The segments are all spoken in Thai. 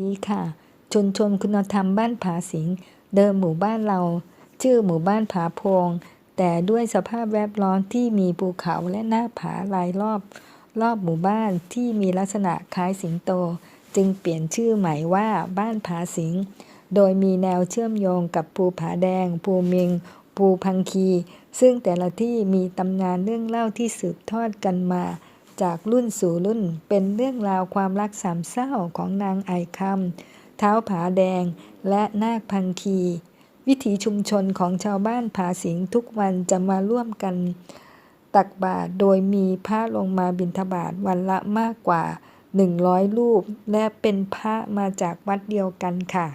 ดีค่ะชุมชนคุณธรรมบ้านผาสิง เดิมหมู่บ้านเรา ชื่อหมู่บ้านผาโพง แต่ด้วยสภาพแวดล้อมที่มีภูเขาและหน้าผารายรอบ รอบหมู่บ้านที่มีลักษณะคล้ายสิงโต จึงเปลี่ยนชื่อใหม่ว่าบ้านผาสิง โดยมีแนวเชื่อมโยงกับภูผาแดง ภูเมิงภูพังคี ซึ่งแต่ละที่มีตำนานเรื่องเล่าที่สืบทอดกันมา จากรุ่นสู่รุ่น เป็นเรื่องราวความรักสามเศร้าของนางไอคำเท้าผาแดง และนาคพังคี วิถีชุมชนของชาวบ้านผาสิงทุกวันจะมาร่วมกันตักบาตรโดยมีพระลงมาบิณฑบาตวันละมากกว่า 100 รูป และเป็นพระมาจากวัดเดียวกันค่ะ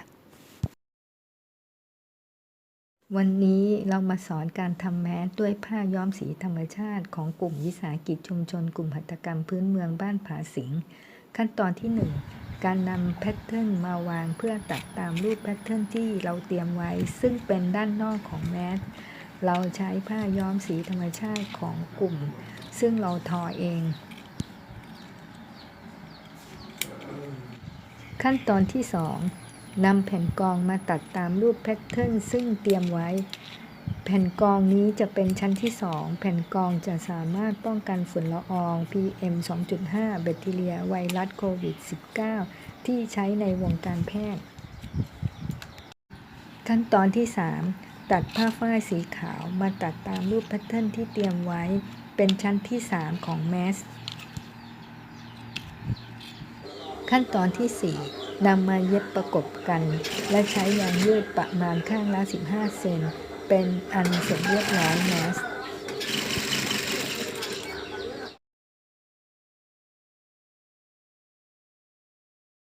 วันนี้เรามาสอนการทำแมสด้วยผ้าย้อมสีธรรมชาติของกลุ่มวิสาหกิจชุมชน กลุ่มหัตถกรรมพื้นเมืองบ้านผาสิง ขั้นตอนที่ 1 การนำแพทเทิร์นมาวางเพื่อตัดตามรูปแพทเทิร์นที่เราเตรียมไว้ ซึ่งเป็นด้านนอกของแมสเราใช้ผ้าย้อมสีธรรมชาติของกลุ่ม ซึ่งเราทอเอง ขั้นตอนที่ 2 นำแผ่นกองมาตัดตามรูปแพทเทิร์นซึ่งเตรียมไว้ แผ่นกองนี้จะเป็นชั้นที่ 2 แผ่นกองจะสามารถป้องกันฝุ่นละออง PM 2.5 แบคทีเรีย ไวรัสโควิด -19 ที่ใช้ในวงการแพทย์ ขั้นตอนที่ 3 ตัดผ้าฝ้ายสีขาวมาตัดตามรูปแพทเทิร์นที่เตรียมไว้ เป็นชั้นที่ 3 ของแมส ขั้นตอนที่4นำมาเย็บประกบกัน และใช้ยางยืดประมาณข้างละ 15 เซน เป็นอันเสร็จเรียบร้อยแมส